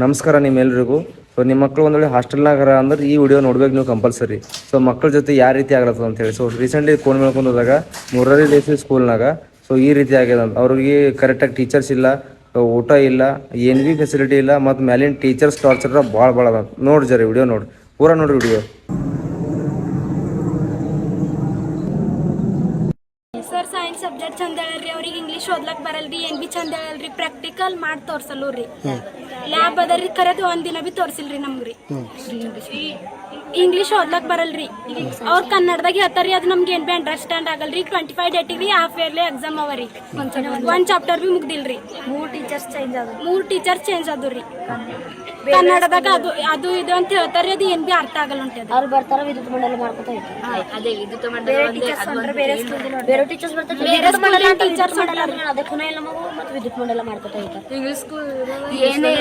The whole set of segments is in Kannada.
ನಮಸ್ಕಾರ ನಿಮ್ಮೆಲ್ಲರಿಗೂ ಸೊ ನಿಮ್ಮ ಮಕ್ಕಳು ಒಂದು ವೇಳೆ ಹಾಸ್ಟೆಲ್ನಾಗ ಅಂದ್ರೆ ಈ ವಿಡಿಯೋ ನೋಡ್ಬೇಕು ನೀವು ಕಂಪಲ್ಸರಿ ಸೊ ಮಕ್ಕಳ ಜೊತೆ ಯಾವ ರೀತಿ ಆಗ್ಲತ್ತದ ಅಂತ ಹೇಳಿ. ಸೊ ರೀಸೆಂಟ್ಲಿ ಫೋನ್ ಮಾಡ್ಕೊಂಡು ಹೋದಾಗ ದೇಸಿ ಸ್ಕೂಲ್ನಾಗ ಸೊ, ಈ ರೀತಿ ಆಗ್ಯದ ಅವ್ರಿಗೆ ಕರೆಕ್ಟಾಗಿ ಟೀಚರ್ಸ್ ಇಲ್ಲ ಊಟ ಇಲ್ಲ ಏನು ಭೀ ಫೆಸಿಲಿಟಿ ಇಲ್ಲ, ಮತ್ತು ಮ್ಯಾಲಿನ ಟೀಚರ್ಸ್ ಟಾರ್ಚರ್ ಭಾಳ ಭಾಳ ಅದ ನೋಡಿ ಜರಿ ವಿಡಿಯೋ ನೋಡಿ. ಪೂರ ನೋಡ್ರಿ ವಿಡಿಯೋ ಸರ್ ಸೈನ್ಸ್ ಸಬ್ಜೆಕ್ಟ್ ಚಂದ ಹೇಳಲ್ರಿ ಅವ್ರಿಗೆ ಇಂಗ್ಲೀಷ್ ಓದ್ಲಕ್ ಬರಲ್ರಿ ಏನ್ ಬಿ ಚಂದ ಹೇಳಲ್ರಿ ಪ್ರಾಕ್ಟಿಕಲ್ ಮಾಡಿ ತೋರ್ಸಲ್ಲೂರಿ. ಲ್ಯಾಬ್ ಅದರಿ ಕರೆದು ಒಂದಿನ ದಿನ ಬಿ ತೋರ್ಸಿಲ್ರಿ ನಮ್ಗ್ರಿ. ಇಂಗ್ಲೀಷ್ ಓದ್ಲಕ್ ಬರಲ್ರಿ. ಅವ್ರ ಕನ್ನಡದಾಗ ಹೇಳ್ತಾರಿ ಅದು ನಮ್ಗೆ ಏನ್ ಬಿ ಅಂಡರ್ಸ್ಟ್ಯಾಂಡ್ ಆಗಲ್ರಿ. ಟ್ವೆಂಟಿ ಫೈವ್ ಡೇಟಿಗೆ ಹಾಫ್ ಇಯರ್ಲಿ ಎಕ್ಸಾಮ್ ಅವರಿ. ಒಂದ್ ಚಾಪ್ಟರ್ ಬಿ ಮುಗ್ದಿಲ್ರಿ. ಮೂರ್ ಟೀಚರ್ಸ್ ಚೇಂಜ್ ಆದ್ರಿ. ಮೂರ್ ಟೀಚರ್ ಚೇಂಜ್ ಆದ್ರಿ ಕನ್ನಡದಾಗ ಅದು ಅದು ಇದು ಅಂತ ಹೇಳ್ತಾರಿ ಅದು ಏನ್ ಬಿ ಅರ್ಥ ಆಗಲ್ಲ ಹೊಂಟದ ಅವ್ರು ಬರ್ತಾರ ವಿದ್ಯುತ್ ಮಂಡಲ ಮಾಡ್ಕೊತ ಅದೇ ವಿದ್ಯುತ್ ಬೇರೆ ಟೀಚರ್ಸ್ ಅಂದ್ರೆ ಬೇರೆ ಸ್ಕೂಲ್ ಟೀಚರ್ಸ್ ಅದಕ್ಕೂ ಮಗು ಮತ್ತೆ ವಿದ್ಯುತ್ ಮಂಡಲ ಮಾಡ್ಕೊತ ಇರ್ತಾರೆ ಇಂಗ್ಲಿಷ್ ಸ್ಕೂಲ್ ಏನೇ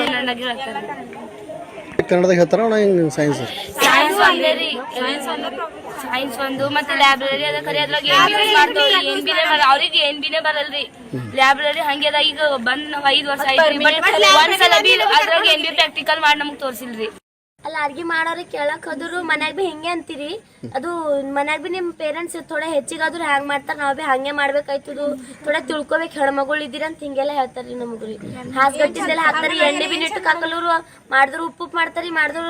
ಕನ್ನಡದಾಗ ಹೇಳ್ತಾರ ಸೈನ್ಸ್ ಸೈನ್ಸ್ ಒಂದೇ ರೀ. ಸೈನ್ಸ್ ಒಂದು ಮತ್ತೆ ಲೈಬ್ರರಿ ಅದ ಖರೆ ಅದ್ರಾಗ ಏನ್ ಬಿ ಮಾಡ್ತಾವ್ರಿ ಏನ್ ಬಿನೇ ಬರ ಅವ್ರಿಗೆ ಏನ್ ಬಿನೇ ಬರಲ್ರಿ ಲೈಬ್ರರಿ ಹಂಗೆ ಅದ. ಈಗ ಬಂದ್ ನಾವ್ ಐದ್ ವರ್ಷ ಆಯ್ತ್ರಿ ಬಟ್ ಒಂದ್ಸಲ ಬಿ ಅದ್ರಾಗ ಏನ್ ಬಿ ಪ್ರಾಕ್ಟಿಕಲ್ ಮಾಡಿ ನಮಗ್ ತೋರ್ಸಿಲ್ರಿ. ಅಲ್ಲ, ಅಡ್ಗೆ ಮಾಡೋರಿ ಕೇಳಕ್ ಹೋದ್ರು, ಮನ್ಯಾಗ ಬಿ ಹಿಂಗೆ ಅಂತೀರಿ? ಅದು ಮನ್ಯಾಗ ಬಿ ನಿಮ್ ಪೇರೆಂಟ್ಸ್ ಥೋಡೆ ಹೆಚ್ಚಿಗಾದ್ರು ಹ್ಯಾಂಗ್ ಮಾಡ್ತಾರ, ನಾವ್ ಬಿ ಹಂಗೆ ಮಾಡ್ಬೇಕಾಯ್ತದು ಥೋಡೆ ತಿಳ್ಕೊಬೇಕು, ಹೆಣ್ಮಗಳು ಇದ್ದೀರ ಅಂತ ಹಿಂಗೆಲ್ಲ ಹೇಳ್ತಾರ್ರಿ ನಮಗ್ರಿ ಹಾಸ್ಗಟ್ಟಿದೆಲ್ಲ ಹಾಕ್ತಾರಿ ಎಣ್ಣೆ ಬಿ ನಿಟ್ಟು ಹಾಕಲ್ಲೂರು ಮಾಡಿದ್ರು, ಉಪ್ಪು ಉಪ್ಪು ಮಾಡ್ತಾರಿ ಮಾಡಿದ್ರು,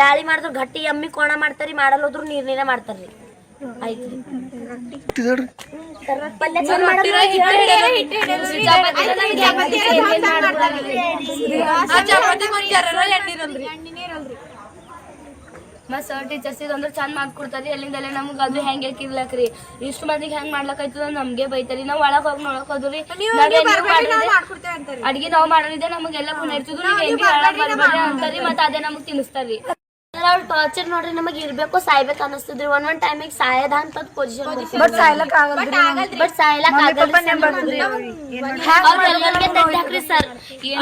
ಬ್ಯಾಳಿ ಮಾಡಿದ್ರು, ಗಟ್ಟಿ ಎಮ್ಮಿ ಕೋಣ ಮಾಡ್ತಾರಿ ಮಾಡಲ್ ಹೋದ್ರು ನೀರ್ ನೀರ ಮಾಡ್ತಾರ್ರಿ ಆಯ್ತ್ರಿ ಹೇಳ್ರಿ ಪಲ್ಯ ಚಂದ ಮಾಡಲ್ಲ ಮತ್ ಸರ್ ಟೀಚರ್ಸ್ ಅಂದ್ರೆ ಚಂದ ಮಾಡ್ಕೊಡ್ತಾರಿ. ಎಲ್ಲಿಂದಲೇ ನಮ್ಗೆ ಅದು ಹೆಂಗ್ ಹಾಕಿರ್ಲಕ್ರಿ ಇಷ್ಟು ಮಂದಿಗೆ ಹೆಂಗ್ ಮಾಡ್ಲಕ್ಕಾಯ್ತದ ನಮ್ಗೆ ಬೈತಾರಿ. ನಾವ್ ಒಳಗ್ ಹೋಗಿ ನೋಡಕ್ ಹೋದ್ರಿ ಅಡ್ಗೆ ನಾವ್ ಮಾಡೋದಿದೆ ನಮಗೆಲ್ಲ ಗುಣ ಬರ್ಬೇಡ್ರಿ ಅಂತಾರಿ ಮತ್ ಅದೇ ನಮಗ್ ತಿನ್ನಿಸ್ತಾರಿ ಅವ್ರ ಟಾರ್ಚರ್ ನೋಡ್ರಿ ನಮಗ್ ಇರ್ಬೇಕು ಸಾಯ್ಬೇಕು ಅನಸ್ತದ್ರಿ ಒಂದ್ ಒಂದ್ ಟೈಮಿಗೆ ಸಾಯದ ಅಂತ ಪೊಸಿಷನ್ ಬಟ್ ಸಾಯ್ಲಕ್ ಸಾಯ್ಲಕ್ ಆಗಲ್ರಿ ಸರ್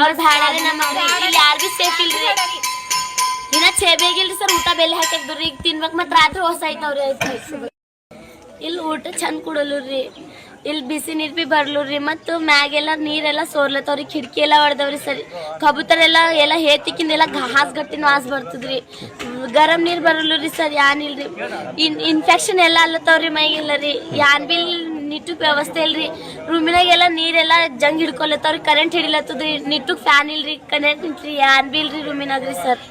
ಅವ್ರ ಬ್ಯಾಡಾರಿ ನಮಗ್ರಿ ಇಲ್ಲಿ ಯಾರ್ ಬಿ ಸೇಫ್ ಇಲ್ರಿ. ಇನ್ನ ಚೇಬೇಗಿಲ್ರಿ ಸರ್, ಊಟ ಬೆಲೆ ಹಾಕಿದ್ರಿ ಈಗ ತಿನ್ಬೇಕು ಮತ್ತೆ ರಾತ್ರಿ ಹೊಸ ಐತವ್ರಿ ಐತಿ. ಇಲ್ಲಿ ಊಟ ಚಂದ ಕೊಡಲ್ರಿ. ಇಲ್ಲಿ ಬಿಸಿ ನೀರ್ ಬಿ ಬರ್ಲೂರಿ. ಮತ್ತು ಮ್ಯಾಗೆಲ್ಲ ನೀರೆಲ್ಲ ಸೋರ್ಲತ್ತವ್ರಿ. ಕಿಟಕಿ ಎಲ್ಲ ಹೊಡೆದವ್ರಿ ಸರಿ. ಕಬೂತರ್ ಎಲ್ಲ ಎಲ್ಲ ಹೇತಿಕಿಂದ ಎಲ್ಲ ಹಾಸ್ ಗಟ್ಟಿನ ವಾಸ್ ಬರ್ತದ್ರಿ. ಗರಂ ನೀರ್ ಬರಲ್ರಿ ಸರ್, ಯಾನ್ ಇಲ್ರಿ. ಇನ್ ಇನ್ಫೆಕ್ಷನ್ ಎಲ್ಲ ಅಲ್ಲತ್ತವ್ರಿ ಮೈಗೆಲ್ಲ ರೀ ಯಾನ್ ಬಿ ನಿಟ್ಟುಕ್ ವ್ಯವಸ್ಥೆ ಇಲ್ರಿ. ರೂಮಿನಾಗೆಲ್ಲ ನೀರೆಲ್ಲ ಜಂಗ್ ಹಿಡ್ಕೊಲತ್ತವ್ರಿ. ಕರೆಂಟ್ ಹಿಡಿಲತ್ತದ್ರಿ. ನಿಟ್ಟುಕ್ ಫ್ಯಾನ್ ಇಲ್ರಿ. ಕರೆಂಟ್ ಇಲ್ರಿ. ಯಾನ್ ಬಿ ಇಲ್ರಿ ರೂಮಿನಾಗ್ರಿ ಸರ್.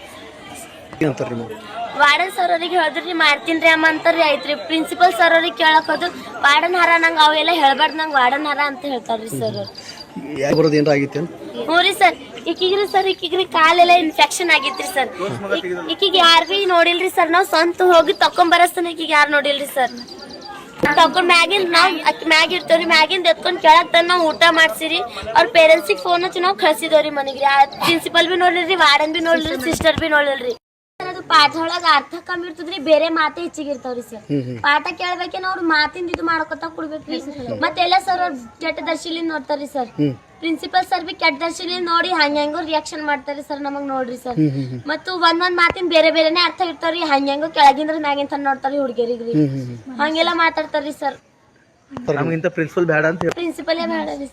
ಅಂತಾರ ನಿಮಗೆ ವಾರ್ಡನ್ ಸರ್ ಅವ್ರಿಗೆ ಹೇಳಿದ್ರಿ ಮಾಡ್ತೀನಿ ಅಮ್ಮ ಅಂತಾರ್ರಿ ರೀ ಪ್ರಿನ್ಸಿಪಲ್ ಸರ್ ಅವ್ರಿಗೆ ಕೇಳಕ್ ಹೋದ್ರು ವಾರ್ಡನ್ ಹಾರ ನಂಗೆ ಅವೆಲ್ಲ ಹೇಳ್ಬಾರ್ದು ನಂಗೆ ವಾರ್ಡನ್ ಹಾರ ಅಂತ ಹೇಳ್ತಾರ್ರಿ ಸರ್ ಅವ್ರು. ಯಾಕೆ ಬರೋದು ಏನಾರ ಆಗಿತ್ತೇನು? ಹ್ಞೂ ರೀ ಸರ್ ಈಕಿಗ್ರಿ ಸರ್ ಈಕಿಗ್ರಿ ಕಾಲೆಲ್ಲ ಇನ್ಫೆಕ್ಷನ್ ಆಗಿತ್ರಿ ಸರ್ ಈಕಿಗೆ ಯಾರು ಬಿ ನೋಡಿಲ್ರಿ ಸರ್ ನಾವು ಸ್ವಂತ ಹೋಗಿ ತಕೊಂಬರಸ್ತನ ಈಕಿಗೆ ಯಾರು ನೋಡಿಲ್ರಿ ಸರ್ ತಕೊಂಡ್ ಮ್ಯಾಗಿನ್ ನಾವ್ ಅಕ್ಕಿ ಮ್ಯಾಗಿ ಇರ್ತೇವ್ರಿ ಮ್ಯಾಗಿಂದ ಎತ್ಕೊಂಡ್ ಕೇಳಕ್ ತಂದ್ ನಾವ್ ಊಟ ಮಾಡ್ಸಿರಿ. ಅವ್ರ ಪೇರೆಂಟ್ಸಿಗೆ ಫೋನ್ ಹಚ್ಚಿ ನಾವ್ ಕಳ್ಸಿದವ್ರಿ ಮನೆಗೆ ಪ್ರಿನ್ಸಿಪಲ್ ಬಿ ನೋಡ್ಲಿಲ್ರಿ ವಾರ್ಡನ್ ಬಿ ನೋಡ್ಲಿಲ್ರಿ ಸಿಸ್ಟರ್ ಬಿ ನೋಡ್ಲಿಲ್ರಿ. ಪಾಠ ಒಳಗ ಅರ್ಥ ಕಮ್ಮಿ ಇರ್ತದ್ರಿ ಬೇರೆ ಮಾತೇ ಹೆಚ್ಚಿಗೆ ಇರ್ತಾವ್ರಿ ಸರ್ ಪಾಠ ಕೇಳ್ಬೇಕೇನ ಅವ್ರ ಮಾತಿಂದ ಇದು ಮಾಡ್ಕೊತ ಕೊಡ್ಬೇಕ್ರಿ. ಮತ್ತೆಲ್ಲ ಸರ್ ಅವ್ರ ಕೆಟ್ಟ ದರ್ಶಿಲಿಂದ ನೋಡ್ತಾರ್ರಿ ಸರ್ ಪ್ರಿನ್ಸಿಪಲ್ ಸರ್ ಬಿ ಕೆಟ್ಟ ದರ್ಶಿಲಿಂದ ನೋಡಿ ಹಂಗ್ಯಾಂಗೋ ಹೆಂಗೋ ರಿಯಾಕ್ಷನ್ ಮಾಡ್ತಾರ್ರಿ ಸರ್ ನಮಗ್ ನೋಡ್ರಿ ಸರ್ ಮತ್ತು ಒಂದ್ ಒಂದ್ ಮಾತಿನ ಬೇರೆ ಬೇರೆನೆ ಅರ್ಥ ಇರ್ತಾವ್ರಿ ಹಂಗ ಹೆಂಗೋ ಕೆಳಗಿಂದ್ರ ಮ್ಯಾಗಿಂತ ನೋಡ್ತಾರ್ರಿ ಹುಡುಗಿಯರಿಗ್ರಿ. ಹಂಗೆಲ್ಲ ಮಾತಾಡ್ತಾರ್ರಿ ಸರ್ ನಮಗಿಂತ ಪ್ರಿನ್ಸಿಪಲ್ ಬೇಡ ಅಂತ ಪ್ರಿನ್ಸಿಪಲೇ ಬೇಡ ರೀ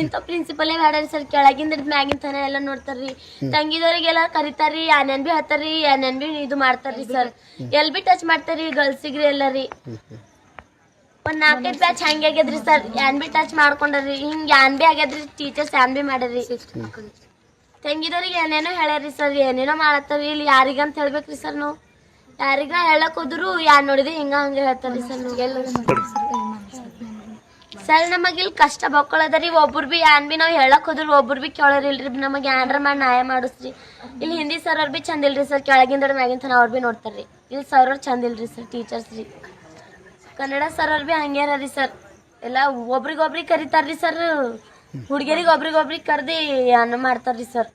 ಇಂಥ ಪ್ರಿನ್ಸಿಪಲ್ ಬೇಡ ಸರ್ ಕೆಳಗಿಂದ ಮ್ಯಾಗಿನ ತನ ಎಲ್ಲ ನೋಡ್ತಾರ್ರಿ. ತಂಗಿದವ್ರಿಗೆಲ್ಲ ಕರಿತಾರ್ರಿ ಏನೇನ್ ಬಿ ಹತ್ತಾರ್ರಿ ಏನೇನ್ ಬಿ ಇದು ಮಾಡ್ತಾರ್ರಿ ಸರ್ ಎಲ್ ಬಿ ಟಚ್ ಮಾಡ್ತಾರ್ರಿ ಗರ್ಲ್ಸಿಗ್ರಿ ಎಲ್ಲ ರೀ. ಒಂದ್ ನಾಲ್ಕೈದು ಬ್ಯಾಚ್ ಹಂಗೆ ಆಗ್ಯದ್ರಿ ಸರ್ ಏನ್ ಬಿ ಟಚ್ ಮಾಡ್ಕೊಂಡ್ರಿ ಹಿಂಗ್ ಏನ್ ಬಿ ಆಗ್ಯದ್ರಿ ಟೀಚರ್ಸ್ ಏನ್ ಬಿ ಮಾಡ್ಯಾರಿ ತಂಗಿದವ್ರಿಗೆ ಏನೇನೋ ಹೇಳ್ಯಾರಿ ಸರ್ ಏನೇನೋ ಮಾಡತ್ತಾರ್ರಿ. ಇಲ್ಲಿ ಯಾರಿಗಂತ ಹೇಳ್ಬೇಕ್ರಿ ಸರ್ ನಾವು. ಯಾರಿಗ ಹೇಳಕ್ ಹೋದ್ರು ಯಾರ್ ನೋಡಿದ್ರೆ ಹಿಂಗ ಹಂಗ ಹೇಳ್ತಾರ್ರಿ ಸರ್ ಸರ್ ನಮಗೆ ಇಲ್ಲಿ ಕಷ್ಟ ಬಕ್ಕೊಳದರಿ ಒಬ್ರು ಬಿ ಏನ್ ಬಿ ನಾವು ಹೇಳಕ್ ಹೋದ್ರು ಒಬ್ರು ಬಿ ಕೇಳೋರಿಲ್ರಿ ನಮಗೆ ಏನ್ರ ಮಾಡಿ ನ್ಯಾಯ ಮಾಡಿಸ್ರಿ. ಇಲ್ಲಿ ಹಿಂದಿ ಸರ್ ಅವ್ರು ಬಿ ಚಂದ ಇಲ್ರಿ ಸರ್. ಕೆಳಗಿಂದ ಮ್ಯಾಗಿನ ತನ ಅವ್ರು ಬಿ ನೋಡ್ತಾರ್ರಿ. ಇಲ್ಲಿ ಸರ್ ಅವ್ರು ಚಂದ ಇಲ್ರಿ ಸರ್ ಟೀಚರ್ಸ್ ರೀ. ಕನ್ನಡ ಸರ್ ಅವ್ರು ಬಿ ಹಂಗ್ಯಾರ ರೀ ಸರ್. ಎಲ್ಲ ಒಬ್ರಿಗೊಬ್ರಿಗೆ ಕರಿತಾರ್ರಿ ಸರ್. ಹುಡುಗಿಯರಿಗೆ ಒಬ್ರಿಗೊಬ್ರಿಗೆ ಕರೆದಿ ಅನ್ನ ಮಾಡ್ತಾರ್ರಿ ಸರ್.